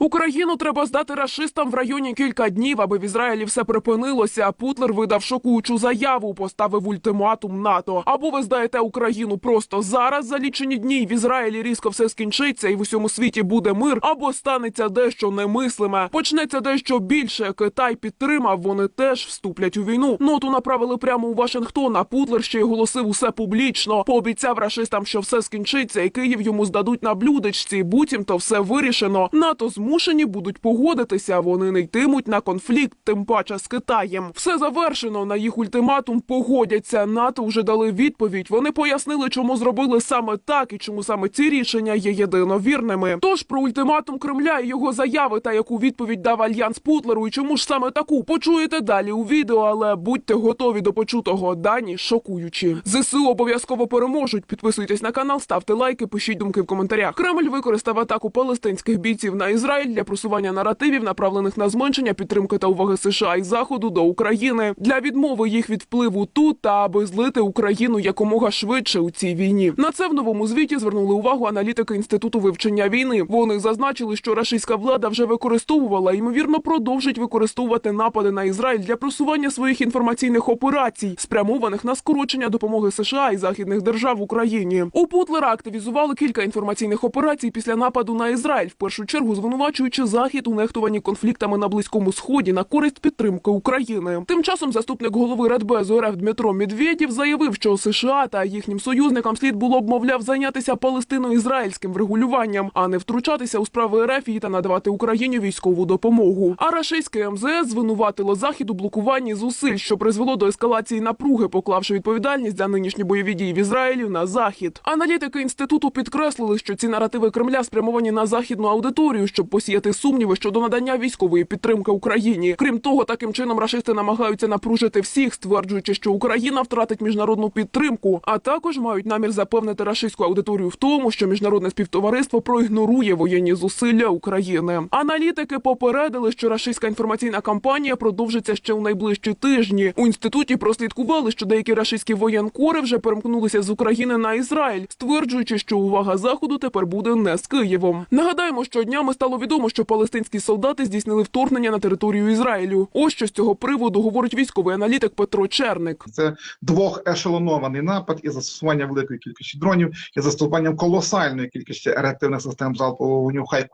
Україну треба здати рашистам в районі кілька днів, аби в Ізраїлі все припинилося. Путлер видав шокуючу заяву, поставив ультиматум НАТО. Або ви здаєте Україну просто зараз за лічені дні. В Ізраїлі різко все скінчиться, і в усьому світі буде мир, або станеться дещо немислиме. Почнеться дещо більше. Китай підтримав. Вони теж вступлять у війну. Ноту направили прямо у Вашингтон. А Путлер ще й голосив усе публічно. Пообіцяв рашистам, що все скінчиться, і Київ йому здадуть на блюдечці. Буцімто все вирішено. НАТО змушені будуть погодитися. Вони не йтимуть на конфлікт, тим паче з Китаєм. Все завершено. На їх ультиматум погодяться. НАТО вже дали відповідь. Вони пояснили, чому зробили саме так і чому саме ці рішення є єдиновірними. Тож про ультиматум Кремля і його заяви та яку відповідь дав альянс Путлеру, і чому ж саме таку почуєте далі у відео, але будьте готові до почутого. Дані шокуючі. ЗСУ обов'язково переможуть. Підписуйтесь на канал, ставте лайки, пишіть думки в коментарях. Кремль використав атаку палестинських бійців на Ізраїль для просування наративів, направлених на зменшення підтримки та уваги США і Заходу до України для відмови їх від впливу тут та аби злити Україну якомога швидше у цій війні. На це в новому звіті звернули увагу аналітики інституту вивчення війни. Вони зазначили, що рашистська влада вже використовувала ймовірно продовжить використовувати напади на Ізраїль для просування своїх інформаційних операцій, спрямованих на скорочення допомоги США і західних держав Україні. У Путлера активізували кілька інформаційних операцій після нападу на Ізраїль, в першу чергу звинувачуючи захід у нехтуванні конфліктами на близькому сході на користь підтримки України. Тим часом заступник голови Радбезу РФ Дмитро Медведєв заявив, що США та їхнім союзникам слід було б, мовляв, зайнятися палестино-ізраїльським врегулюванням, а не втручатися у справи РФ і та надавати Україні військову допомогу. А рашистське МЗС звинуватило захід у блокуванні зусиль, що призвело до ескалації напруги, поклавши відповідальність за нинішні бойові дії в Ізраїлі на захід. Аналітики інституту підкреслили, що ці наративи Кремля спрямовані на західну аудиторію, щоб посіяти сумніви щодо надання військової підтримки Україні. Крім того, таким чином рашисти намагаються напружити всіх, стверджуючи, що Україна втратить міжнародну підтримку, а також мають намір запевнити рашистську аудиторію в тому, що міжнародне співтовариство проігнорує воєнні зусилля України. Аналітики попередили, що рашистська інформаційна кампанія продовжиться ще у найближчі тижні. У інституті прослідкували, що деякі рашистські воєнкори вже перемкнулися з України на Ізраїль, стверджуючи, що увага заходу тепер буде не з Києвом. Нагадаємо, що днями стало відомо, що палестинські солдати здійснили вторгнення на територію Ізраїлю. Ось що з цього приводу говорить військовий аналітик Петро Черник. Це двохешелонований напад із застосуванням великої кількості дронів і застосуванням колосальної кількості реактивних систем залпового вогню хай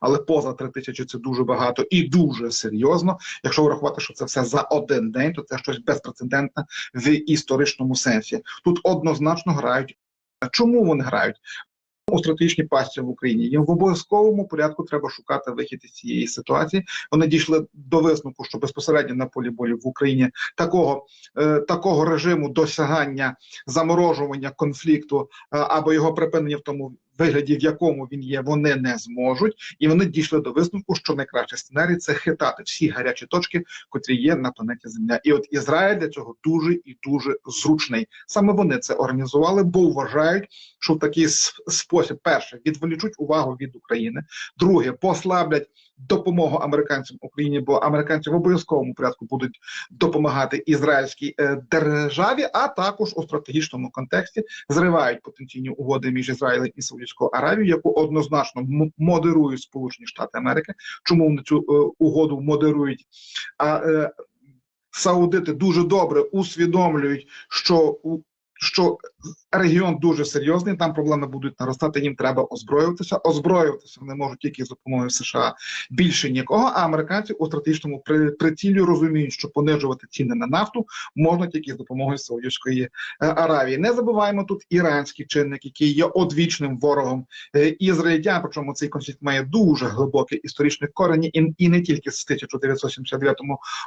але поза три тисячі це дуже багато і дуже серйозно. Якщо врахувати, що це все за один день, то це щось безпрецедентне в історичному сенсі. Тут однозначно грають. Чому вони грають? У стратегічній пастці в Україні їм в обов'язковому порядку треба шукати вихід із цієї ситуації. Вони дійшли до висновку, що безпосередньо на полі бою в Україні такого, е, такого режиму досягання заморожування конфлікту е, або його припинення в тому вигляді, в якому він є, вони не зможуть, і вони дійшли до висновку, що найкращий сценарій це хитати всі гарячі точки, котрі є на планеті Земля. І от Ізраїль для цього дуже і дуже зручний. Саме вони це організували, бо вважають, що в такий спосіб перше відволічуть увагу від України, друге послаблять допомогу американцям Україні, бо американці в обов'язковому порядку будуть допомагати ізраїльській е, державі, а також у стратегічному контексті зривають потенційні угоди між Ізраїлем і Саудівською Аравією, яку однозначно модерують Сполучені Штати Америки. Чому вони цю е, угоду модерують? А е, Саудити дуже добре усвідомлюють, що що регіон дуже серйозний, там проблеми будуть наростати. Їм треба озброюватися. Озброюватися вони можуть тільки з допомогою США більше нікого. А американці у стратегічному при, прицілі розуміють, що понижувати ціни на нафту можна тільки з допомогою Саудівської е, Аравії. Не забуваємо тут іранський чинник, який є одвічним ворогом е, ізраїльтян. Причому цей конфлікт має дуже глибокі історичні корені, і не тільки з 1979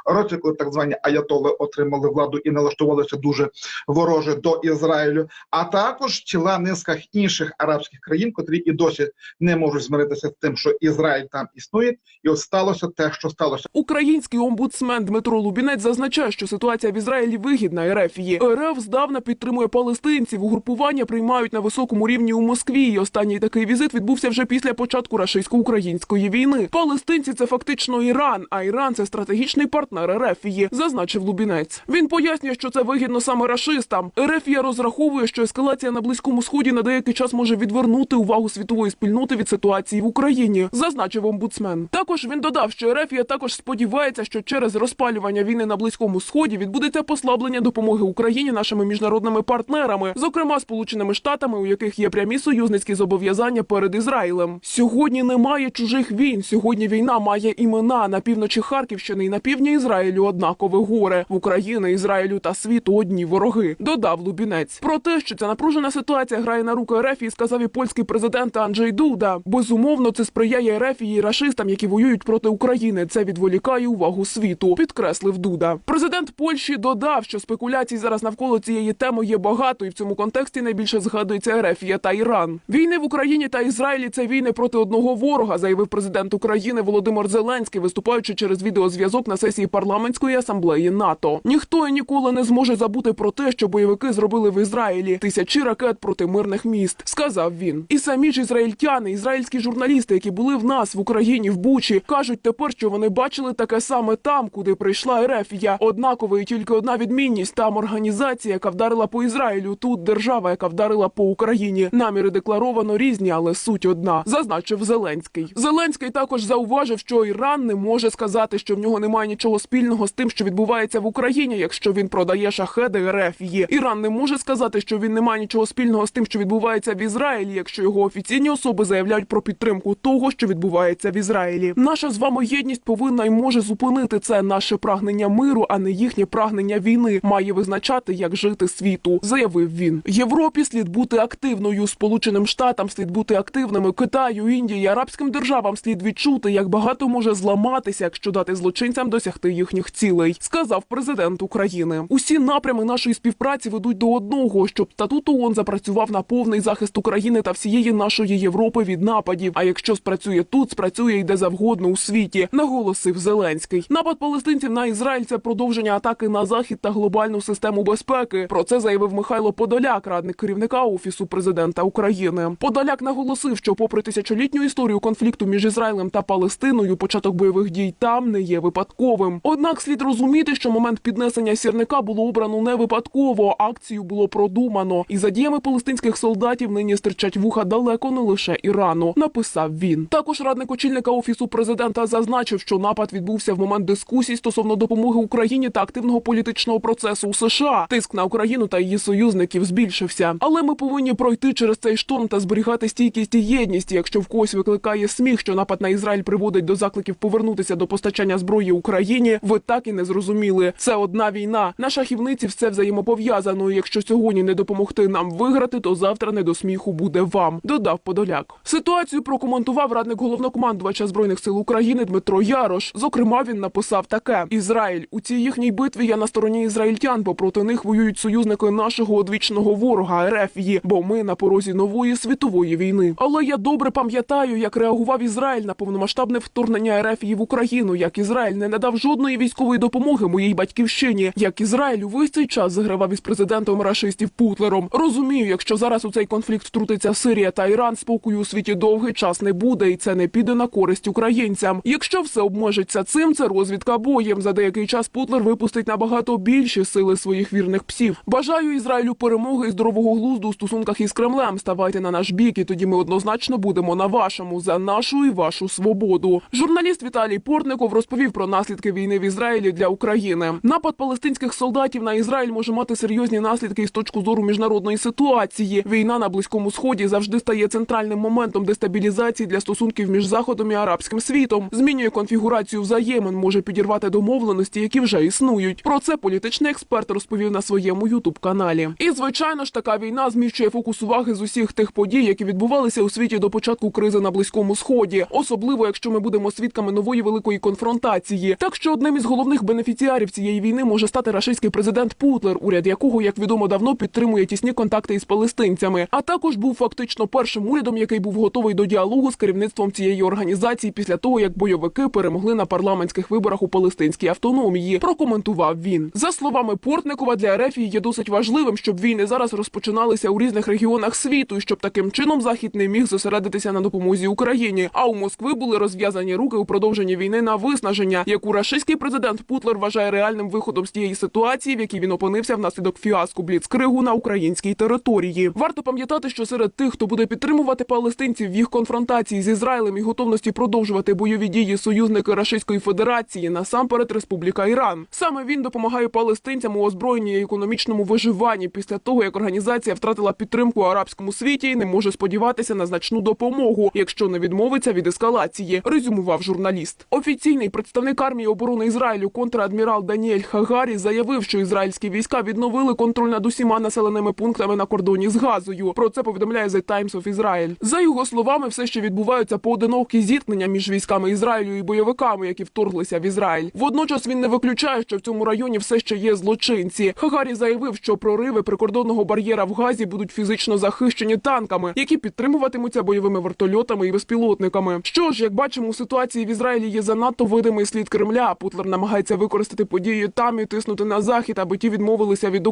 році, коли так звані аятоли отримали владу і налаштувалися дуже вороже до Ізраїлю, а також ціла низка інших арабських країн, котрі і досі не можуть змиритися з тим, що Ізраїль там існує, і от сталося те, що сталося. Український омбудсмен Дмитро Лубінець зазначає, що ситуація в Ізраїлі вигідна Ерефії. РФ здавна підтримує палестинців. Угрупування приймають на високому рівні у Москві. І останній такий візит відбувся вже після початку рашистсько-української війни. Палестинці це фактично Іран, а Іран це стратегічний партнер Ерефії, зазначив Лубінець. Він пояснює, що це вигідно саме рашистам. Ерефія Ерефія розраховує, що ескалація на близькому сході на деякий час може відвернути увагу світової спільноти від ситуації в Україні, зазначив омбудсмен. Також він додав, що Ерефія також сподівається, що через розпалювання війни на близькому сході відбудеться послаблення допомоги Україні нашими міжнародними партнерами, зокрема Сполученими Штатами, у яких є прямі союзницькі зобов'язання перед Ізраїлем. Сьогодні немає чужих війн. Сьогодні війна має імена на півночі Харківщини і на півдні Ізраїлю однакове горе в Україні, Ізраїлю та світу одні вороги. Додав Лубінець. Про те, що ця напружена ситуація грає на руку РФ, сказав і польський президент Анджей Дуда. Безумовно, це сприяє РФ і рашистам, які воюють проти України. Це відволікає увагу світу. Підкреслив Дуда. Президент Польщі додав, що спекуляцій зараз навколо цієї теми є багато, і в цьому контексті найбільше згадується РФ та Іран. Війни в Україні та Ізраїлі це війни проти одного ворога, заявив президент України Володимир Зеленський, виступаючи через відеозв'язок на сесії парламентської асамблеї НАТО. Ніхто і ніколи не зможе забути про те, що бойовики зробили в Ізраїлі тисячі ракет проти мирних міст, сказав він. І самі ж ізраїльтяни, ізраїльські журналісти, які були в нас в Україні в Бучі, кажуть тепер, що вони бачили таке саме там, куди прийшла Ерефія. Однаково і тільки одна відмінність там організація, яка вдарила по Ізраїлю. Тут держава, яка вдарила по Україні. Наміри декларовано різні, але суть одна, зазначив Зеленський. Зеленський також зауважив, що Іран не може сказати, що в нього немає нічого спільного з тим, що відбувається в Україні, якщо він продає шахеди РФ. Іран не може сказати, що він не має нічого спільного з тим, що відбувається в Ізраїлі, якщо його офіційні особи заявляють про підтримку того, що відбувається в Ізраїлі. Наша з вами єдність повинна і може зупинити це. Наше прагнення миру, а не їхнє прагнення війни, має визначати, як жити світу, заявив він. Європі слід бути активною. Сполученим Штатам слід бути активними. Китаю, Індії, арабським державам слід відчути, як багато може зламатися, якщо дати злочинцям досягти їхніх цілей, сказав президент України. Усі напрями нашої співпраці ведуть до одного, щоб статут ООН запрацював на повний захист України та всієї нашої Європи від нападів. А якщо спрацює тут, спрацює і де завгодно у світі, наголосив Зеленський. Напад палестинців на Ізраїль це продовження атаки на захід та глобальну систему безпеки. Про це заявив Михайло Подоляк, радник керівника офісу президента України. Подоляк наголосив, що, попри тисячолітню історію конфлікту між Ізраїлем та Палестиною, початок бойових дій там не є випадковим. Однак слід розуміти, що момент піднесення сірника було обрано не випадково. Акцію було продумано, і за діями палестинських солдатів нині стирчать вуха далеко не лише Ірану. Написав він. Також радник очільника офісу президента зазначив, що напад відбувся в момент дискусій стосовно допомоги Україні та активного політичного процесу у США. Тиск на Україну та її союзників збільшився. Але ми повинні пройти через цей шторм та зберігати стійкість і єдність. Якщо в когось викликає сміх, що напад на Ізраїль приводить до закликів повернутися до постачання зброї Україні, ви так і не зрозуміли. Це одна війна. На шахівниці все взаємопов'язано. Якщо сьогодні не допомогти нам виграти, то завтра не до сміху буде вам. Додав Подоляк. Ситуацію прокоментував радник головнокомандувача збройних сил України Дмитро Ярош. Зокрема, він написав таке: Ізраїль у цій їхній битві я на стороні ізраїльтян, бо проти них воюють союзники нашого одвічного ворога РФ, бо ми на порозі нової світової війни. Але я добре пам'ятаю, як реагував Ізраїль на повномасштабне вторгнення РФ в Україну, як Ізраїль не надав жодної військової допомоги моїй батьківщині, як Ізраїль увесь цей час загравав із президентом рашистів Путлером. Розумію, якщо зараз у цей конфлікт втрутиться Сирія та Іран, спокою у світі довгий час не буде, і це не піде на користь українцям. Якщо все обмежиться цим, це розвідка боєм. За деякий час Путлер випустить набагато більші сили своїх вірних псів. Бажаю Ізраїлю перемоги і здорового глузду у стосунках із Кремлем. Ставайте на наш бік, і тоді ми однозначно будемо на вашому за нашу і вашу свободу. Журналіст Віталій Портников розповів про наслідки війни в Ізраїлі для України. Напад палестинських солдатів на Ізраїль може мати серйозні наслідки із точки зору міжнародної ситуації. Війна на близькому сході завжди стає центральним моментом дестабілізації для стосунків між заходом і арабським світом. Змінює конфігурацію взаємин, може підірвати домовленості, які вже існують. Про це політичний експерт розповів на своєму ютуб каналі. І звичайно ж, така війна зміщує фокус уваги з усіх тих подій, які відбувалися у світі до початку кризи на близькому сході, особливо якщо ми будемо свідками нової великої конфронтації. Так що одним із головних бенефіціарів цієї війни може стати рашистський президент Путлер, уряд якого, як відомо, давно підтримує тісні контакти із палестинцями, а також був фактично першим урядом, який був готовий до діалогу з керівництвом цієї організації після того, як бойовики перемогли на парламентських виборах у палестинській автономії. Прокоментував він за словами Портникова для Ерефії є досить важливим, щоб війни зараз розпочиналися у різних регіонах світу, і щоб таким чином захід не міг зосередитися на допомозі Україні. А у Москви були розв'язані руки у продовженні війни на виснаження, яку рашистський президент Путлер вважає реальним виходом з тієї ситуації, в якій він опинився внаслідок фіаско початку бліцкригу на українській території. Варто пам'ятати, що серед тих, хто буде підтримувати палестинців в їх конфронтації з Ізраїлем і готовності продовжувати бойові дії союзники Рашистської Федерації, насамперед Республіка Іран. Саме він допомагає палестинцям у озброєнні і економічному виживанні після того, як організація втратила підтримку арабському світі і не може сподіватися на значну допомогу, якщо не відмовиться від ескалації. Резюмував журналіст. Офіційний представник армії оборони Ізраїлю контрадмірал Даніель Хагарі заявив, що ізраїльські війська відновили контроль над усіма населеними пунктами на кордоні з Газою. Про це повідомляє The Times of Israel. За його словами, все ще відбуваються поодинокі зіткнення між військами Ізраїлю і бойовиками, які вторглися в Ізраїль. Водночас він не виключає, що в цьому районі все ще є злочинці. Хагарі заявив, що прориви прикордонного бар'єра в Газі будуть фізично захищені танками, які підтримуватимуться бойовими вертольотами і безпілотниками. Що ж, як бачимо, у ситуації в Ізраїлі є занадто видимий слід Кремля. Путлер намагається використати події там і тиснути на захід, аби ті відмовилися від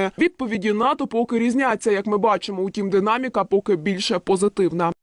України. Відповіді НАТО поки різняться, як ми бачимо. Утім, динаміка поки більше позитивна.